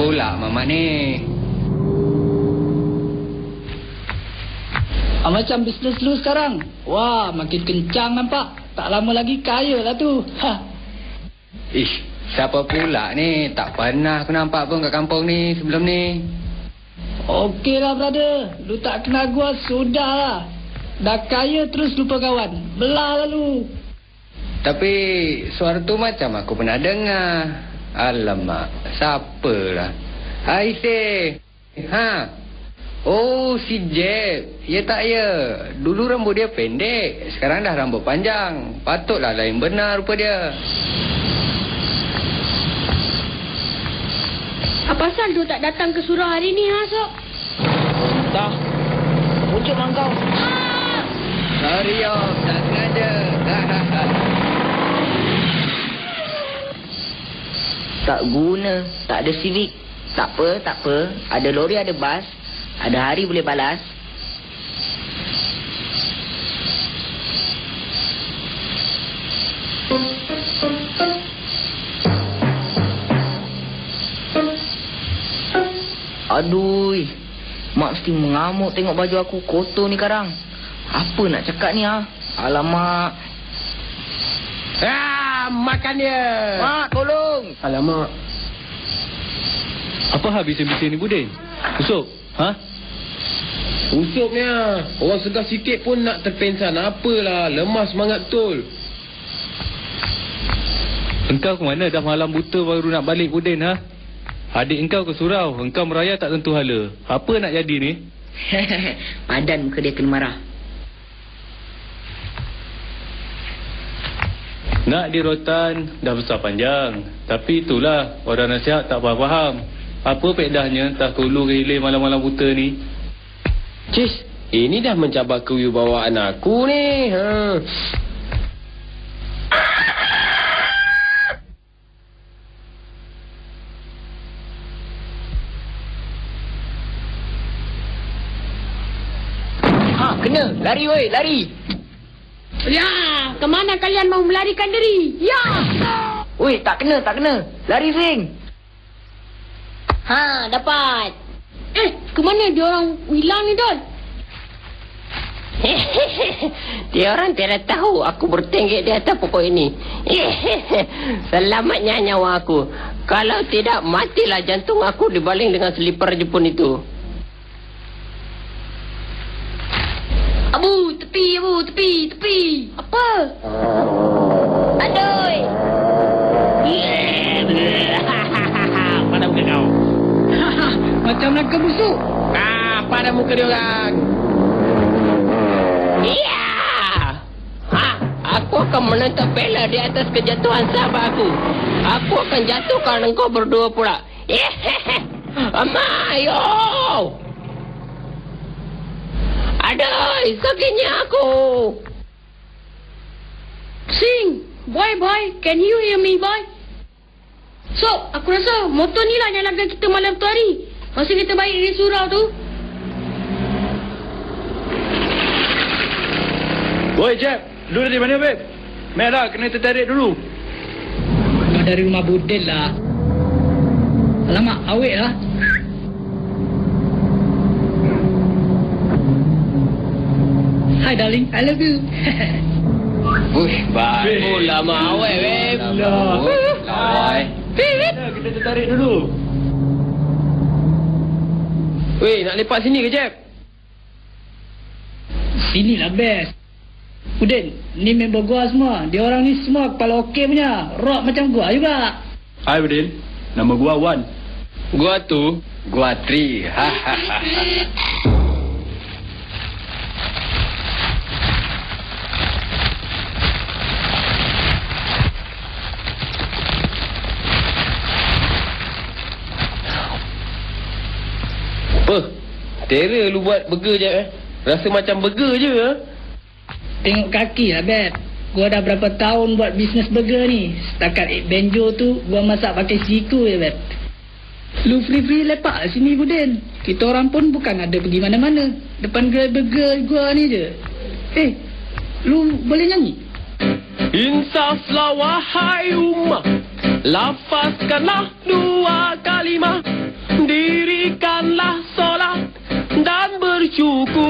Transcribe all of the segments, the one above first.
pula mamak ni? ah, macam bisnes lu sekarang. Wah, makin kencang nampak. Tak lama lagi kaya lah tu. Ha. Ish, siapa pula ni? Tak pernah aku nampak pun kat kampung ni sebelum ni. Okey lah brother. Lu tak kenal gua, sudah lah. Dah kaya terus lupa kawan. Belah lah lu. Tapi suara tu macam aku pernah dengar. Alamak, siapa lah? Hai Seh. Ha? Oh, si Jeb. Ya tak ya? Dulu rambut dia pendek. Sekarang dah rambut panjang. Patutlah lain benar rupa dia. Apa pasal tu tak datang ke surau hari ni, ha, Sok? Dah. Pucuk mangkau. Sorry om, tak sengaja. Tak guna. Tak ada civic. Tak apa, tak apa. Ada lori, ada bas. Ada hari boleh balas. Aduh. Mak mesti mengamuk tengok baju aku kotor ni karang. Apa nak cakap ni ha? Alamak. ah, makan dia. Mak, tolong. Alamak. Apa hal bising-bising ni Budin? Usuk? Ha? Usupnya. Orang segar sikit pun nak terpensan. Apalah. Lemah semangat betul. Engkau ke mana dah malam buta baru nak balik Budin ha? Adik engkau ke surau, engkau meraya tak tentu hala. Apa nak jadi ni? Padan muka dia kena marah. Nak di rotan dah besar panjang. Tapi itulah orang nasihat tak faham-faham. Apa pedahnya entah tulu ke hilir malam-malam buta ni? Cis. Ini dah mencabar kewibawaan aku ni. Ha. Ha, kena. Lari woi, lari. Ya, ke mana kalian mau melarikan diri? Ya! Woi, tak kena, tak kena. Lari sing. Ha, dapat. Eh, ke mana dia orang hilang ni, Don? Dia orang tidak tahu aku bertenggek di atas pokok ini. Selamatnya nyawa aku. Kalau tidak, matilah jantung aku dibaling dengan selipar Jepun itu. Abu, tepi, Abu, tepi, tepi. Apa? Aduh. Pada muka kau. Macam nak kebusuk. Ah, pada muka dia orang. Iya. Ha, aku akan menentang bela di atas kejatuhan sahabat aku. Aku akan jatuhkan engkau berdua pula. Amayo! Aduh, sakitnya aku. Sing. Boy, boy. Can you hear me, boy? So, aku rasa motor ni lah yang laga kita malam tu hari. Masa kita baik di surau tu. Woi Jeb, lu dari mana Beb? Merah, kena tertarik dulu. Dari rumah Budin lah. Alamak, awet lah. Hi darling, I love you. Wih, baguslah mak awet, babe. Lawai. Merah, kena tertarik dulu. Weh, nak lepak sini ke, Jeb? Sini lah best. Udin, ni member gua semua. Dia orang ni semua kepala okey punya. Rock macam gua juga. Hai Budin, nama gua Wan. Gua tu. Gua tri. Hahaha. Apa? Terror lu buat burger, Jeb eh? Rasa macam burger je, ha? Tengok kaki lah best. Gua dah berapa tahun buat bisnes burger ni. Setakat Ed Benjo tu, gua masak pakai siku ya best. Lu free-free lepak lah sini Budin. Kita orang pun bukan ada pergi mana-mana. Depan gerai burger gua ni je. Eh, lu boleh nyanyi? Insaflah wahai umat Lafazkanlah dua kalimah Dirikanlah solat Dan bersyukur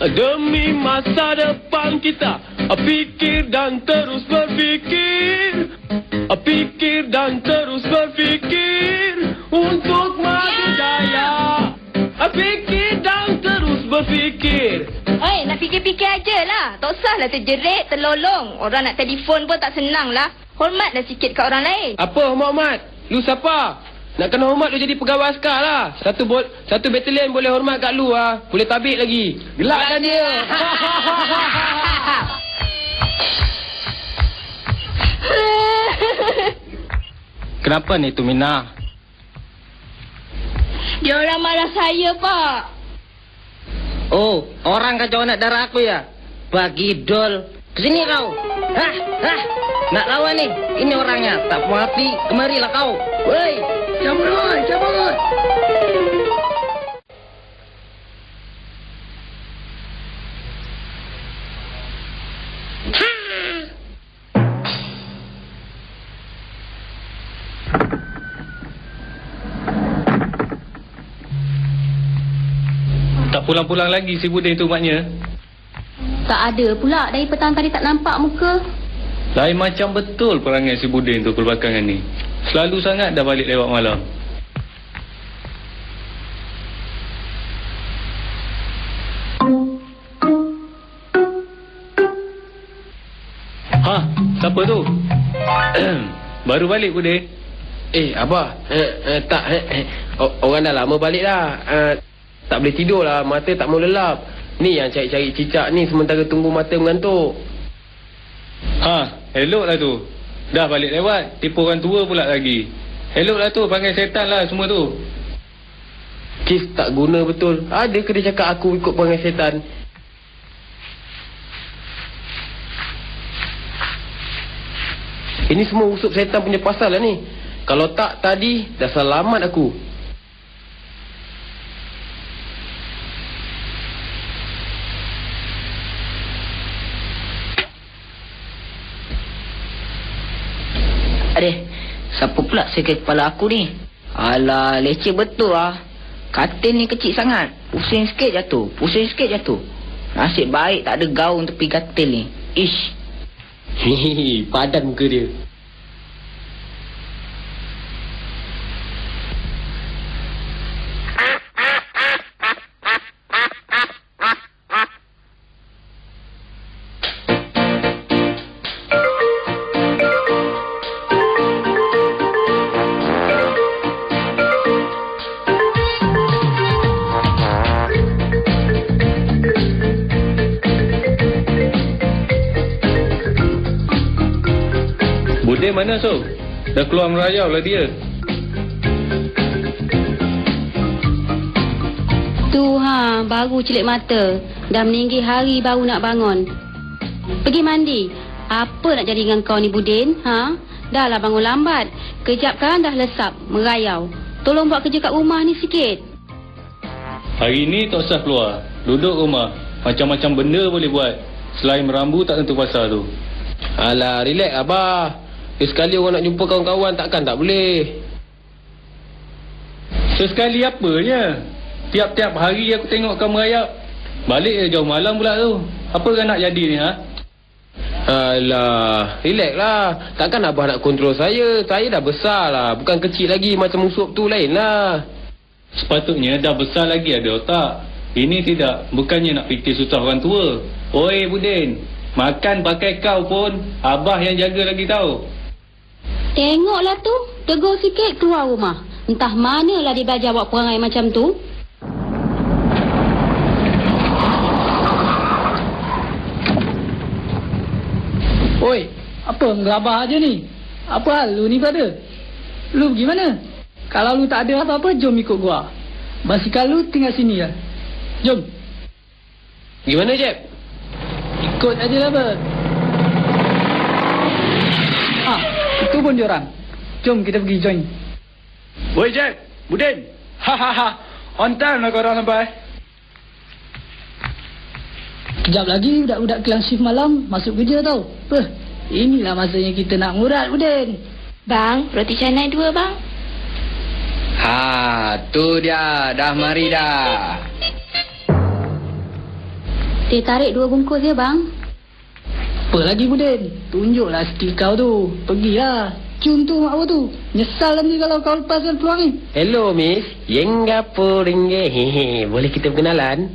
Demi masa depan kita Pikir dan terus berfikir Pikir dan terus berfikir Untuk maju jaya Pikir dan terus berfikir Oi, nak fikir-fikir aje lah. Tak usahlah terjerit, terlolong. Orang nak telefon pun tak senang lah. Hormatlah sikit kat orang lain. Apa Muhammad? Lu siapa? Nak kena hormat lu jadi pegawai askar lah. Satu bol, satu batalion boleh hormat kat lu ah. Boleh tabik lagi. Gelakkan dia. Kenapa ni tu Mina? Dia orang marah saya, Pak. Oh, orang kacau anak darah aku ya? Bagi dol. Kesini kau. Hah, hah. Nak lawan ni? Ini orangnya. Tak puas hati. Kemarilah kau. Woi. Cabut, oi, cabut. Tak pulang-pulang lagi si Budin tu maknya. Tak ada pula. Dari petang tadi tak nampak muka. Lain macam betul perangai si Budin tu kebelakangan ni. Selalu sangat dah balik lewat malam. Ha, siapa tu? Baru balik Budin. eh, Abah. Eh, eh, tak. Eh, eh. Orang dah lama balik dah. Eh, tak boleh tidur lah. Mata tak mau lelap. Ni yang cari-cari cicak ni sementara tunggu mata mengantuk. Ha, eloklah tu. Dah balik lewat, tipu orang tua pula lagi. Eloklah tu, panggil setan lah semua tu. Kis tak guna betul. Ada ke dia cakap aku ikut perangai setan? Ini semua usup setan punya pasal lah ni. Kalau tak tadi, dah selamat aku. Aduh, siapa pula sekir kepala aku ni? Alah, leceh betul ah. Katil ni kecil sangat. Pusing sikit jatuh. Pusing sikit jatuh. Nasib baik tak ada gaun tepi katil ni. Ish. Hihihi, padan muka dia. Budin mana so? Dah keluar merayau lah dia. Tu ha, baru celik mata. Dah meninggi hari baru nak bangun. Pergi mandi. Apa nak jadi dengan kau ni Budin? Ha? Dah lah bangun lambat. Kejap kan dah lesap, merayau. Tolong buat kerja kat rumah ni sikit. Hari ni tak usah keluar. Duduk rumah. Macam-macam benda boleh buat. Selain merambu tak tentu pasal tu. Alah, relax abah. Sekali orang nak jumpa kawan-kawan takkan tak boleh. Sesekali apanya? Tiap-tiap hari aku tengok kau merayap. Balik je jauh malam pula tu. Apa kau nak jadi ni ha? Alah, relax lah. Takkan abah nak kontrol saya. Saya dah besar lah. Bukan kecil lagi macam musuh tu lain lah. Sepatutnya dah besar lagi ada otak. Ini tidak. Bukannya nak fikir susah orang tua. Oi Budin. Makan pakai kau pun. Abah yang jaga lagi tau. Tengoklah tu. Tegur sikit keluar rumah. Entah manalah dia belajar buat perangai macam tu. Oi, apa ngelabah aja ni? Apa hal lu ni brother? Lu pergi mana? Kalau lu tak ada apa-apa, jom ikut gua. Basikal lu tinggal sini ya. Jom, Gimana, Jeb? ikut aja lah ber. Ah, itu pun diorang. Jom kita pergi join. Boy Jack, Budin. Hahaha. On time lah korang sampai. Kejap lagi budak-budak kelas shift malam masuk kerja tau. Apa? Inilah masanya kita nak ngurat, Budin. Bang, roti canai dua bang. Ha, tu dia. Dah mari dah. Teh tarik dua bungkus ya bang. Apa lagi, Budin? Tunjuklah skill kau tu. Pergilah. Cun tu mak tu. Nyesal nanti kalau kau lepaskan peluang ni. Hello, Miss. Yengapo ringgit. Hehe. Boleh kita berkenalan?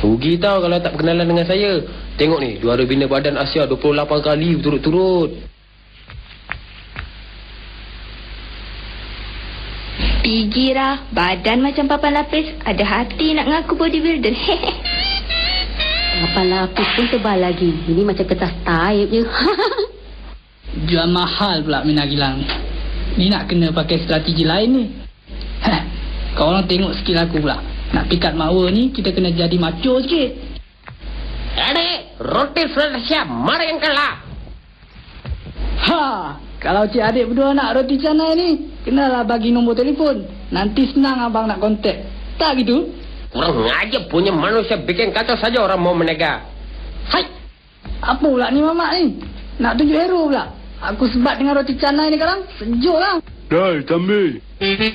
Rugi tau kalau tak berkenalan dengan saya. Tengok ni, juara bina badan Asia 28 kali berturut-turut. Pigi lah. Badan macam papan lapis. Ada hati nak ngaku bodybuilder. Lapan lapis pun tebal lagi. Ini macam kertas taib je. Jual mahal pula Mina Gilang ni. Ni nak kena pakai strategi lain ni. Heh, Kau orang tengok skill aku pula. Nak pikat mawa ni, kita kena jadi macho sikit. Adik, roti sudah siap. Mari yang kalah. Ha! Kalau cik adik berdua nak roti canai ni, kenalah bagi nombor telefon. Nanti senang abang nak kontak. Tak gitu? Kurang aja punya manusia bikin kacau saja orang mau menega. Hai, Apa pula ni mamak ni? Nak tunjuk hero pula. Aku sebat dengan roti canai ni sekarang. Sejuk lah. Dai, tambi.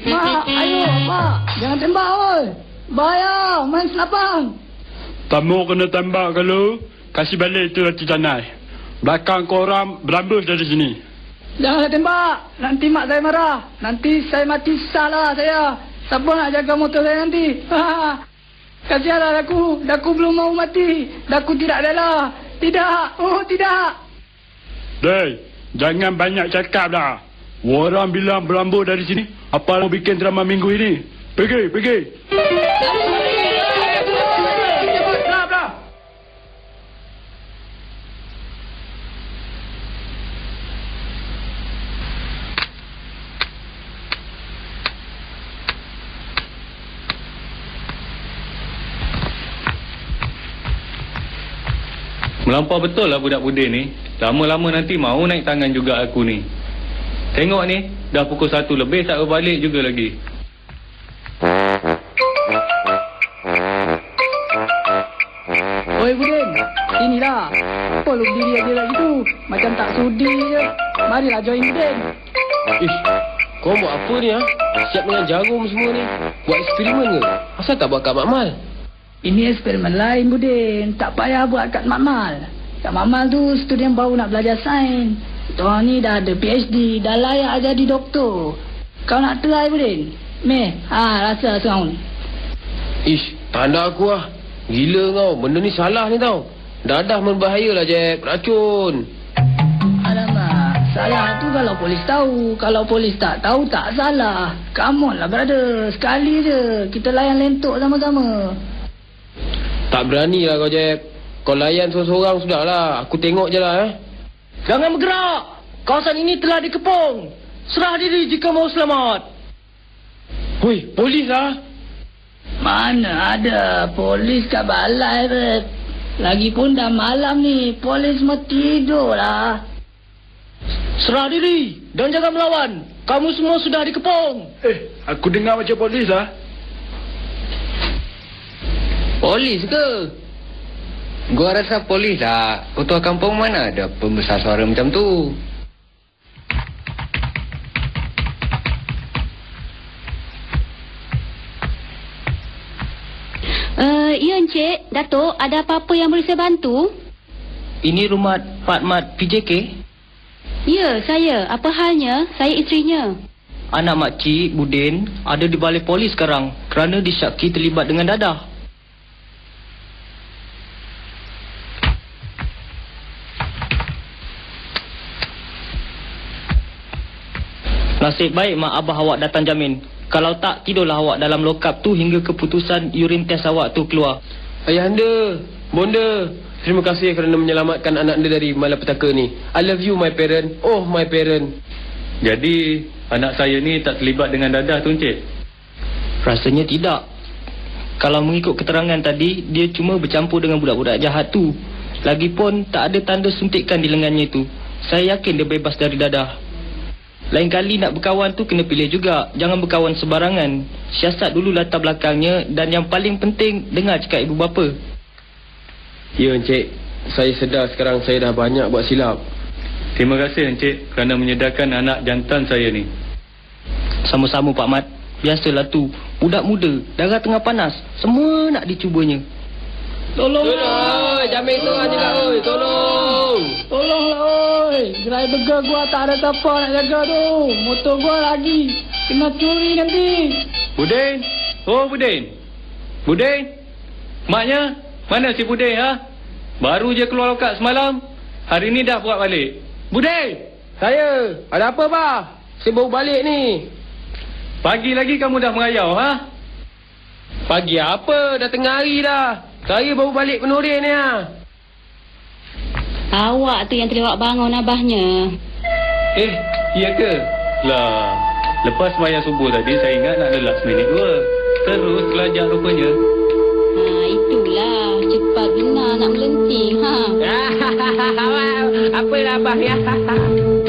Mak, ayo, mak. Jangan tembak, oi. Bahaya, main senapang. Tamu kena tembak kalau kasih balik tu roti canai. Belakang korang berambus dari sini. Janganlah tembak. Nanti mak saya marah. Nanti saya mati salah saya. Siapa nak jaga motor saya nanti? Ha. Kasihanlah aku. Daku belum mau mati. Daku tidak rela. Tidak. Oh, tidak. Dai, jangan banyak cakap dah. Orang bilang berambut dari sini. Apa mau bikin drama minggu ini? Pergi, pergi. Melampau betul lah budak budin ni. Lama-lama nanti mau naik tangan juga aku ni. Tengok ni, dah pukul satu lebih tak berbalik juga lagi. Oi, Budin. Sinilah. Apa lu berdiri aja lagi tu? Macam tak sudi je. Marilah join Budin. Ish, kau buat apa ni ha? Siap dengan jarum semua ni. Buat eksperimen ke? Asal tak buat kat Makmal? Ini eksperimen lain, Budin. Tak payah buat kat Makmal. Kat Makmal tu, studi yang baru nak belajar sains. Tuan ni dah ada PhD, dah layak jadi doktor. Kau nak try, Budin? Meh, ha, rasa sound. Ish, tanda aku lah. Gila kau. Benda ni salah ni tau. Dadah berbahaya lah, Jeb. Racun. Alamak, salah tu kalau polis tahu. Kalau polis tak tahu, tak salah. Come on lah, brother. Sekali je. Kita layan lentok sama-sama. Tak berani lah kau, Jeb. Kau layan seorang-seorang sudah lah. Aku tengok je lah, eh. jangan bergerak. Kawasan ini telah dikepung. Serah diri jika mau selamat. Hui, polis lah. Mana ada polis kat balai, Bet. Lagipun dah malam ni. Polis mau tidur lah. Serah diri dan jangan melawan. Kamu semua sudah dikepung. Eh, aku dengar macam polis lah. Polis ke? Gua rasa polis lah. Ketua kampung mana ada pembesar suara macam tu? Uh, ya Encik, Datuk, ada apa-apa yang boleh saya bantu? Ini rumah Pak Mat PJK. Ya, saya. Apa halnya? Saya isterinya. Anak makcik, Budin, ada di balai polis sekarang kerana disyaki terlibat dengan dadah. Nasib baik mak abah awak datang jamin. Kalau tak, tidurlah awak dalam lokap tu hingga keputusan urin test awak tu keluar. Ayahanda, bonda, terima kasih kerana menyelamatkan anak anda dari malapetaka ni. I love you, my parent. Oh, my parent. Jadi, anak saya ni tak terlibat dengan dadah tu, Encik? Rasanya tidak. Kalau mengikut keterangan tadi, dia cuma bercampur dengan budak-budak jahat tu. Lagipun tak ada tanda suntikan di lengannya tu. Saya yakin dia bebas dari dadah. Lain kali nak berkawan tu kena pilih juga. Jangan berkawan sebarangan. Siasat dulu latar belakangnya dan yang paling penting dengar cakap ibu bapa. Ya, Encik. Saya sedar sekarang saya dah banyak buat silap. Terima kasih Encik kerana menyedarkan anak jantan saya ni. Sama-sama Pak Mat. Biasalah tu. Budak muda, darah tengah panas. Semua nak dicubanya. Tolong Oi, jamin tu aja lah, oi. Tolong. Tolonglah oi. Driver girl gua tak ada siapa nak jaga tu. Motor gua lagi kena curi nanti. Budin? Oh Budin. Budin? Maknya? Mana si Budin ha? Baru je keluar lokat semalam. Hari ni dah buat balik. Budin! Saya, ada apa, Bah? Saya baru balik ni. Pagi lagi kamu dah mengayau ha? Pagi apa? Dah tengah hari dah. Saya baru balik penurin ni, ha. Awak tu yang terlewat bangun abahnya. Eh, iya ke? Lah, lepas sembahyang subuh tadi saya ingat nak lelap seminit dua. Terus kelajak rupanya. Ha, itulah. Cepat benar nak melenting. Ha. Apa lah abang ya?